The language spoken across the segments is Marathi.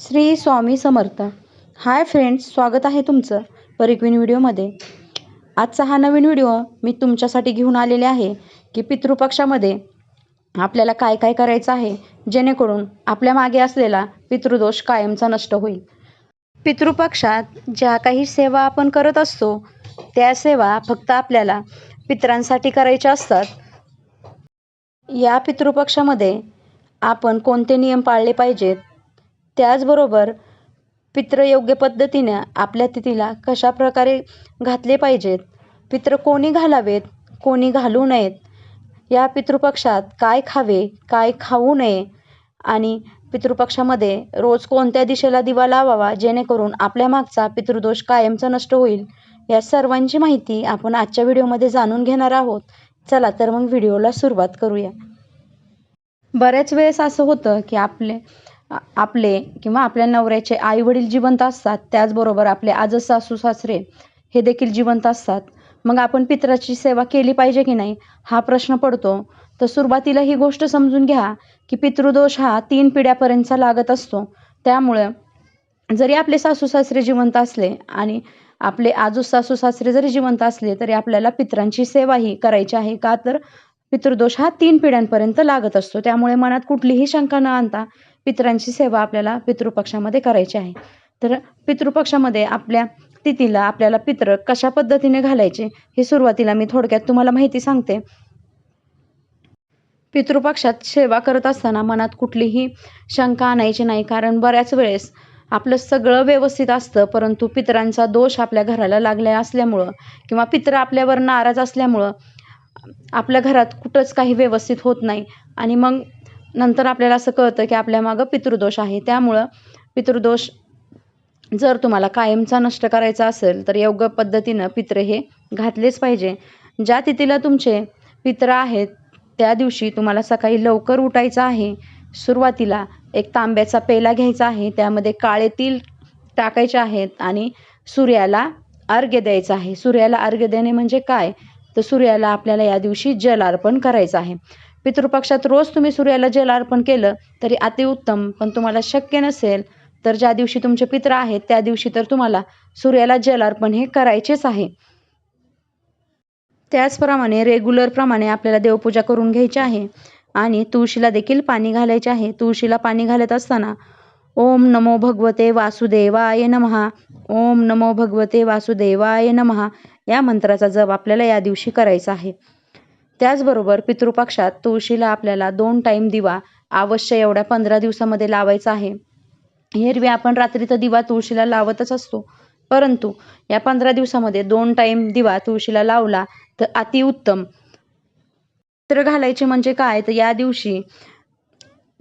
श्री स्वामी समर्थ. हाय फ्रेंड्स स्वागत आहे तुमचं परिक्विन व्हिडिओमध्ये. आजचा हा नवीन व्हिडिओ मी तुमच्यासाठी घेऊन आलेले आहे की पितृपक्षामध्ये आपल्याला काय काय करायचं आहे जेणेकरून आपल्या मागे असलेला पितृदोष कायमचा नष्ट होईल. पितृपक्षात ज्या काही सेवा आपण करत असतो त्या सेवा फक्त आपल्याला पितरांसाठी करायच्या असतात. या पितृपक्षामध्ये आपण कोणते नियम पाळले पाहिजेत त्याचबरोबर पित्र योग्य पद्धतीने आपल्या तिथीला कशा प्रकारे घातले पाहिजेत? पित्र कोणी घालावेत? कोणी घालू नयेत? या पितृपक्षात काय खावे? काय खाऊ नये? आणि पितृपक्षामध्ये रोज कोणत्या दिशेला दिवा लावावा? जेणेकरून आपल्या मागचा पितृदोष कायमचा नष्ट होईल? या सर्वांची माहिती आपण आजच्या व्हिडिओमध्ये जाणून घेणार आहोत. चला तर मग व्हिडिओला सुरुवात करूया. बऱ्याच वेळेस असं होतं की आपले आपले किंवा आपल्या नवऱ्याचे आई वडील जिवंत असतात त्याचबरोबर आपले आजच सासू सासरे हे देखील जिवंत असतात. मग आपण पित्राची सेवा केली पाहिजे की नाही? हा प्रश्न पडतो. तर सुरुवातीला ही गोष्ट समजून घ्या की पितृदोष हा तीन पिढ्यापर्यंतचा लागत असतो. त्यामुळं जरी आपले सासू सासरे जिवंत असले आणि आपले आजू सासू सासरे जरी जिवंत असले तरी आपल्याला पित्रांची सेवाही करायची आहे का? तर पितृदोष हा तीन पिढ्यांपर्यंत लागत असतो. त्यामुळे मनात कुठलीही शंका न आणता पितरांची सेवा आपल्याला पितृपक्षामध्ये करायची आहे. तर पितृपक्षामध्ये आपल्या तिथीला आपल्याला पित्र कशा पद्धतीने घालायचे हे सुरुवातीला मी थोडक्यात तुम्हाला माहिती सांगते. पितृपक्षात सेवा करत असताना मनात कुठलीही शंका आणायची नाही कारण बऱ्याच वेळेस आपलं सगळं व्यवस्थित असतं परंतु पितरांचा दोष आपल्या घराला लागलेला असल्यामुळं किंवा पित्र आपल्यावर नाराज असल्यामुळं आपल्या घरात कुठंच काही व्यवस्थित होत नाही. आणि मग नंतर आपल्याला असं कळतं की आपल्या मागं पितृदोष आहे. त्यामुळं पितृदोष जर तुम्हाला कायमचा नष्ट करायचा असेल तर योग्य पद्धतीनं पित्र हे घातलेच पाहिजे. ज्या तिथीला तुमचे पित्र आहेत त्या दिवशी तुम्हाला सकाळी लवकर उठायचं आहे. सुरुवातीला एक तांब्याचा पेला घ्यायचा आहे. त्यामध्ये काळे तील टाकायचे आहेत आणि सूर्याला अर्घ्य द्यायचं आहे. सूर्याला अर्घ्य देणे म्हणजे काय? तर सूर्याला आपल्याला या दिवशी जल अर्पण करायचं आहे. पितृपक्षात रोज तुम्ही सूर्याला जल अर्पण केलं तरी अतिउत्तम पण तुम्हाला शक्य नसेल तर ज्या दिवशी तुमचे पित्र आहेत त्या दिवशी तर तुम्हाला सूर्याला जल अर्पण हे करायचेच आहे. त्याचप्रमाणे रेग्युलर प्रमाणे आपल्याला देवपूजा करून घ्यायची आहे आणि तुळशीला देखील पाणी घालायचे आहे. तुळशीला पाणी घालत असताना ओम नमो भगवते वासुदेवाय नमहा ओम नमो भगवते वासुदेवाय नमहा या मंत्राचा जप आपल्याला या दिवशी करायचा आहे. त्याचबरोबर पितृपक्षात तुळशीला आपल्याला दोन टाईम दिवा अवश्य एवढ्या पंधरा दिवसामध्ये लावायचा आहे. एरवी आपण रात्री तर दिवा तुळशीला लावतच असतो. परंतु या पंधरा दिवसामध्ये दोन टाईम दिवा तुळशीला लावला तर अतिउत्तम चित्र घालायचे म्हणजे काय? तर या दिवशी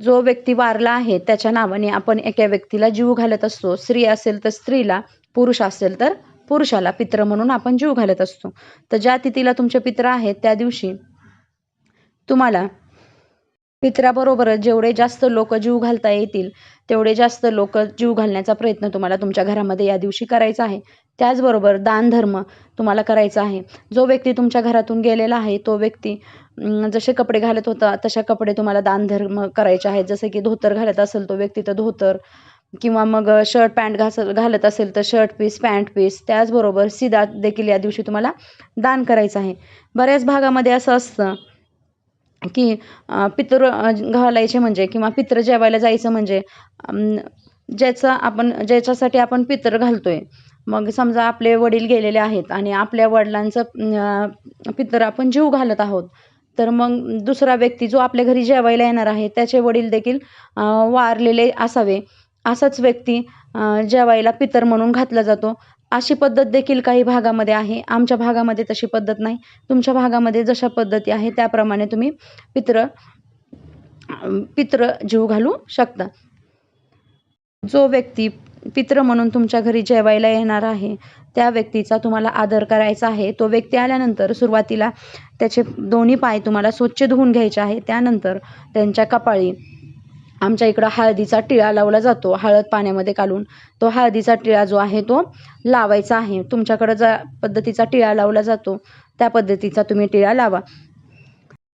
जो व्यक्ती वारला आहे त्याच्या नावाने आपण एका व्यक्तीला जीव घालत असतो. स्त्री असेल तर स्त्रीला पुरुष असेल तर पुरुषाला पित्र म्हणून आपण जीव घालत असतो. तर ज्या तिथीला तुमचे पित्र आहेत त्या दिवशी तुम्हाला पित्राबरोबरच जेवढे जास्त लोक जीव घालता येतील तेवढे जास्त लोक जीव घालण्याचा प्रयत्न तुम्हाला तुमच्या घरामध्ये या दिवशी करायचा आहे. त्याचबरोबर दानधर्म तुम्हाला करायचा आहे. जो व्यक्ती तुमच्या घरातून गेलेला आहे तो व्यक्ती जसे कपडे घालत होता तशा कपडे तुम्हाला दानधर्म करायचे आहेत. जसे की धोतर घालत असेल तो व्यक्ती तर धोतर किंवा मग शर्ट पॅन्ट घास घालत असेल तर शर्ट पीस पॅन्ट पीस त्याचबरोबर सीधा देखील या दिवशी तुम्हाला दान करायचं आहे. बऱ्याच भागामध्ये असं असतं की पितृ घालायचे म्हणजे किंवा पित्र जेवायला जायचं म्हणजे ज्याचं आपण ज्याच्यासाठी आपण पित्र घालतोय. मग समजा आपले वडील गेलेले आहेत आणि आपल्या वडिलांचं पितर आपण जीव घालत आहोत तर मग दुसरा व्यक्ती जो आपल्या घरी जेवायला येणार आहे त्याचे वडील देखील वारलेले असावे. असाच व्यक्ती जेवायला पितर म्हणून घातला जातो अशी पद्धत देखील काही भागामध्ये आहे. आमच्या भागामध्ये तशी पद्धत नाही. तुमच्या भागामध्ये जशा पद्धती आहे त्याप्रमाणे तुम्ही पित्र पित्र जीव घालू शकता. जो व्यक्ती पित्र म्हणून तुमच्या घरी जेवायला येणार आहे त्या व्यक्तीचा तुम्हाला आदर करायचा आहे. तो व्यक्ती आल्यानंतर सुरुवातीला त्याचे दोन्ही पाय तुम्हाला स्वच्छ धुवून घ्यायचे आहे. त्यानंतर त्यांच्या कपाळी आमच्या इकडं हळदीचा टिळा लावला जातो. हळद पाण्यामध्ये घालून तो हळदीचा टिळा जो आहे तो लावायचा आहे. तुमच्याकडं ज्या पद्धतीचा टिळा लावला जातो त्या पद्धतीचा तुम्ही टिळा लावा.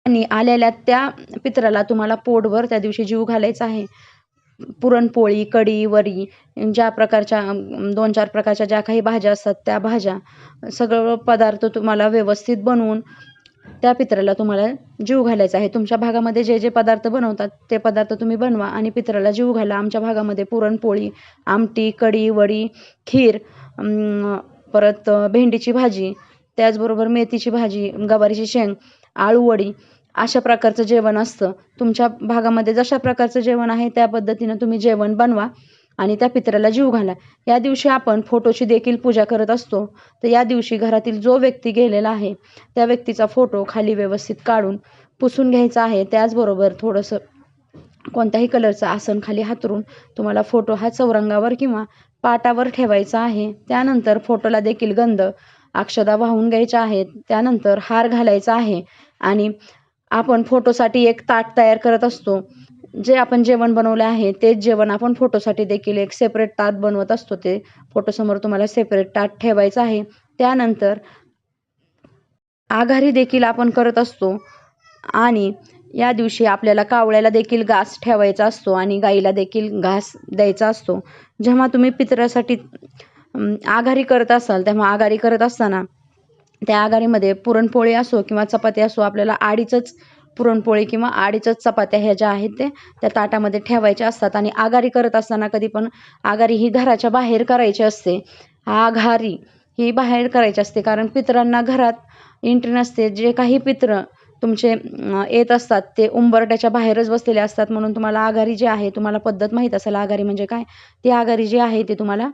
आणि आलेल्या त्या पित्राला तुम्हाला पोटभर त्या दिवशी जीव घालायचा आहे. पुरणपोळी कढी वरी ज्या प्रकारच्या दोन चार प्रकारच्या ज्या काही भाज्या असतात त्या भाज्या सगळं पदार्थ तुम्हाला व्यवस्थित बनवून त्या पित्राला तुम्हाला जीव घालायचा आहे. तुमच्या भागामध्ये जे जे पदार्थ बनवतात ते पदार्थ तुम्ही बनवा आणि पित्राला जीव घाला. आमच्या भागामध्ये पुरणपोळी आमटी कढी वडी खीर परत भेंडीची भाजी त्याचबरोबर मेथीची भाजी गवारीची शेंग आळूवडी अशा प्रकारचं जेवण असतं. तुमच्या भागामध्ये जशा प्रकारचं जेवण आहे त्या पद्धतीनं तुम्ही जेवण बनवा. आणि त्या पितराला जीव घाला. या दिवशी आपण फोटोची देखील पूजा करत असतो. तर या दिवशी घरातील जो व्यक्ती गेलेला आहे त्या व्यक्तीचा फोटो खाली व्यवस्थित काढून पुसून घ्यायचा आहे. त्याचबरोबर थोडंसं कोणत्याही कलरचं आसन खाली हातरून तुम्हाला फोटो हा चौरंगावर किंवा पाटावर ठेवायचा आहे. त्यानंतर फोटोला देखील गंध अक्षदा वाहून घ्यायच्या आहेत. त्यानंतर हार घालायचा आहे. आणि आपण फोटोसाठी एक ताट तयार करत असतो. जे आपण जेवण बनवले आहे तेच जेवण आपण फोटोसाठी देखील एक सेपरेट ताट बनवत असतो. ते फोटोसमोर तुम्हाला सेपरेट ताट ठेवायचं आहे. त्यानंतर आघारी देखील आपण करत असतो. आणि या दिवशी आपल्याला कावळ्याला देखील घास ठेवायचा असतो आणि गाईला देखील घास द्यायचा असतो. जेव्हा तुम्ही पितऱ्यासाठी आघारी करत असाल तेव्हा आघारी करत असताना त्या आघाडीमध्ये पुरणपोळी असो किंवा चपाती असो आपल्याला आडीचंच पुरणपोळी किंवा आडीचच चपात्या ह्या ज्या आहेत ते त्या ताटामध्ये ठेवायच्या असतात. आणि आघारी करत असताना कधी पण आघारी ही घराच्या बाहेर करायची असते. आघारी ही बाहेर करायची असते. कारण पितरांना घरात एंट्री नसते. जे काही पित्र तुमचे येत असतात ते उंबरट्याच्या बाहेरच बसलेले असतात. म्हणून तुम्हाला आघारी जी आहे तुम्हाला पद्धत माहीत असेल. आघारी म्हणजे काय? ती आघारी जी आहे ती तुम्हाला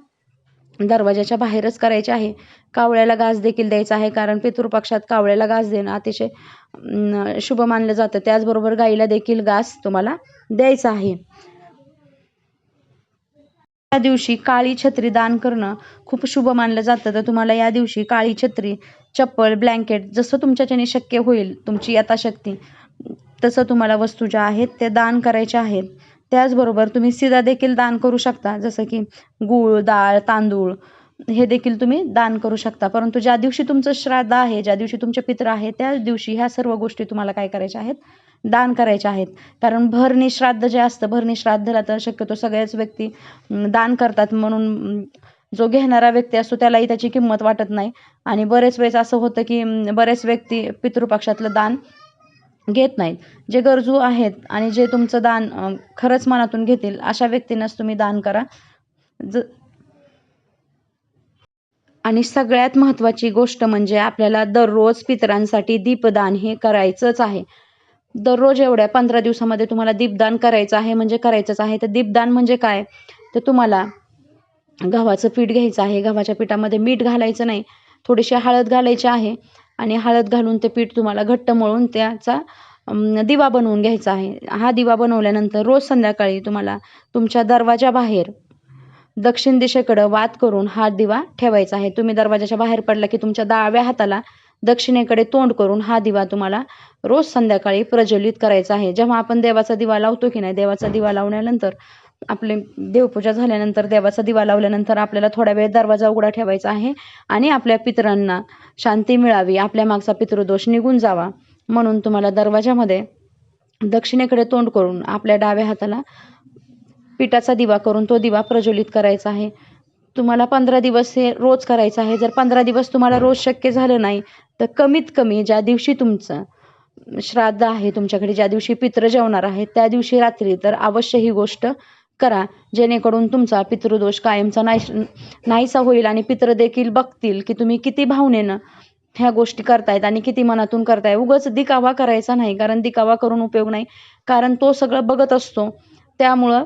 दरवाजाच्या बाहेरच करायचे आहे. कावळ्याला घास देखील द्यायचा आहे कारण पितृपक्षात कावळ्याला घास देणं अतिशय शुभ मानलं जातं. त्याचबरोबर गाईला देखील घास तुम्हाला द्यायचा आहे. या दिवशी काळी छत्री दान करणं खूप शुभ मानलं जातं. तर तुम्हाला या दिवशी काळी छत्री चप्पल ब्लँकेट जसं तुमच्याच्याने शक्य होईल तुमची यथाशक्ती तसं तुम्हाला वस्तू ज्या आहेत ते दान करायच्या आहेत. त्याचबरोबर तुम्ही सीधा देखील दान करू शकता जसं की गूळ डाळ तांदूळ हे देखील तुम्ही दान करू शकता. परंतु ज्या दिवशी तुमचं श्राद्ध आहे ज्या दिवशी तुमचे पित्र आहे त्याच दिवशी ह्या सर्व गोष्टी तुम्हाला काय करायच्या आहेत? दान करायच्या आहेत. कारण भरणी श्राद्ध जे असतं भरणी श्राद्धला तर शक्यतो सगळ्याच व्यक्ती दान करतात. म्हणून जो घेणारा व्यक्ती असतो त्यालाही त्याची किंमत वाटत नाही. आणि बरेच वेळेस असं होतं की बरेच व्यक्ती पितृपक्षातलं दान घेत नाहीत. जे गरजू आहेत आणि जे तुमचं दान खरंच मनातून घेतील अशा व्यक्तींनाच तुम्ही दान करा. ज आणि सगळ्यात महत्त्वाची गोष्ट म्हणजे आपल्याला दररोज पितरांसाठी दीपदान हे करायचंच आहे. दररोज एवढ्या पंधरा दिवसामध्ये तुम्हाला दीपदान करायचं आहे म्हणजे करायचंच आहे. तर दीपदान म्हणजे काय? तर तुम्हाला गव्हाचं पीठ घ्यायचं आहे. गव्हाच्या पिठामध्ये मीठ घालायचं नाही. थोडीशी हळद घालायची आहे. आणि हळद घालून ते पीठ तुम्हाला घट्ट मळून त्याचा दिवा बनवून घ्यायचा आहे. हा दिवा बनवल्यानंतर रोज संध्याकाळी तुम्हाला तुमच्या दरवाजाबाहेर दक्षिण दिशेकडं वात करून हा दिवा ठेवायचा आहे. तुम्ही दरवाजाच्या बाहेर पडला की तुमच्या डाव्या हाताला दक्षिणेकडे तोंड करून हा दिवा तुम्हाला रोज संध्याकाळी प्रज्वलित करायचा आहे. जेव्हा आपण देवाचा दिवा लावतो की नाही देवाचा दिवा लावल्यानंतर आपले देवपूजा झाल्यानंतर देवाचा दिवा लावल्यानंतर आपल्याला थोड्या वेळ दरवाजा उघडा ठेवायचा आहे आणि आपल्या पितरांना शांती मिळावी आपल्या मागचा पितृदोष निघून जावा. म्हणून तुम्हाला दरवाजामध्ये दक्षिणेकडे तोंड करून आपल्या डाव्या हाताला पिठाचा दिवा करून तो दिवा प्रज्वलित करायचा आहे. तुम्हाला पंधरा दिवस हे रोज करायचं आहे. जर पंधरा दिवस तुम्हाला रोज शक्य झालं नाही तर कमीत कमी ज्या दिवशी तुमचं श्राद्ध आहे तुमच्याकडे ज्या दिवशी पित्र जेवणार आहे त्या दिवशी रात्री तर अवश्य ही गोष्ट करा. जेणेकरून तुमचा पितृदोष कायमचा नाही नाहीसा होईल आणि पित्र देखील बघतील की तुम्ही किती भावनेनं ह्या गोष्टी करतायत आणि किती मनातून करताय. उगाच दिकावा करायचा नाही कारण दिकावा करून उपयोग नाही. कारण तो सगळं बघत असतो. त्यामुळं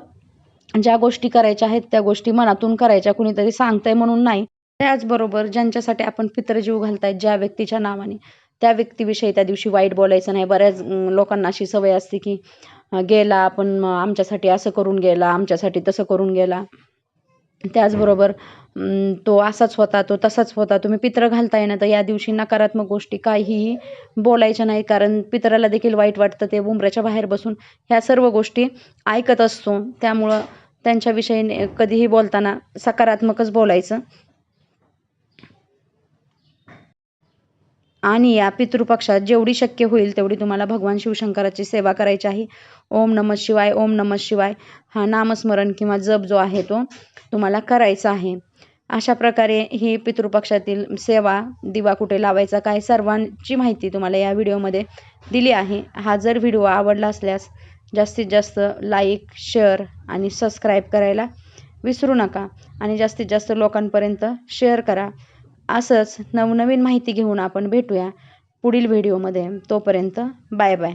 ज्या गोष्टी करायच्या आहेत त्या गोष्टी मनातून करायच्या. कुणीतरी सांगतंय म्हणून नाही. त्याचबरोबर ज्यांच्यासाठी आपण पितृजीव घालतायत ज्या व्यक्तीच्या नावाने. त्या व्यक्तीविषयी त्या दिवशी वाईट बोलायचं नाही. बऱ्याच लोकांना अशी सवय असते की गेला आपण आमच्यासाठी असं करून गेला आमच्यासाठी तसं करून गेला. त्याचबरोबर तो असाच होता तो तसाच होता. तुम्ही पित्र घालताय ना तर या दिवशी नकारात्मक गोष्टी काहीही बोलायच्या नाही. कारण पितराला देखील वाईट वाटतं. ते उंबऱ्याच्या बाहेर बसून ह्या सर्व गोष्टी ऐकत असतो. त्यामुळं त्यांच्याविषयी कधीही बोलताना सकारात्मकच बोलायचं. आणि या पितृपक्षात जेवढी शक्य होईल तेवढी तुम्हाला भगवान शिवशंकराची सेवा करायची आहे. ओम नमः शिवाय ओम नमः शिवाय. हा नामस्मरण किंवा जप जो आहे तो तुम्हाला करायचा आहे. अशा प्रकारे ही पितृपक्षातील सेवा दिवा कुठे लावायचा काय सर्वांची माहिती तुम्हाला या व्हिडिओमध्ये दिली आहे. हा जर व्हिडिओ आवडला असल्यास जास्तीत जास्त लाईक शेअर आणि सबस्क्राईब करायला विसरू नका. आणि जास्तीत जास्त लोकांपर्यंत शेअर करा. असंच नवनवीन माहिती घेऊन आपण भेटूया पुढील व्हिडिओमध्ये. तोपर्यंत बाय बाय.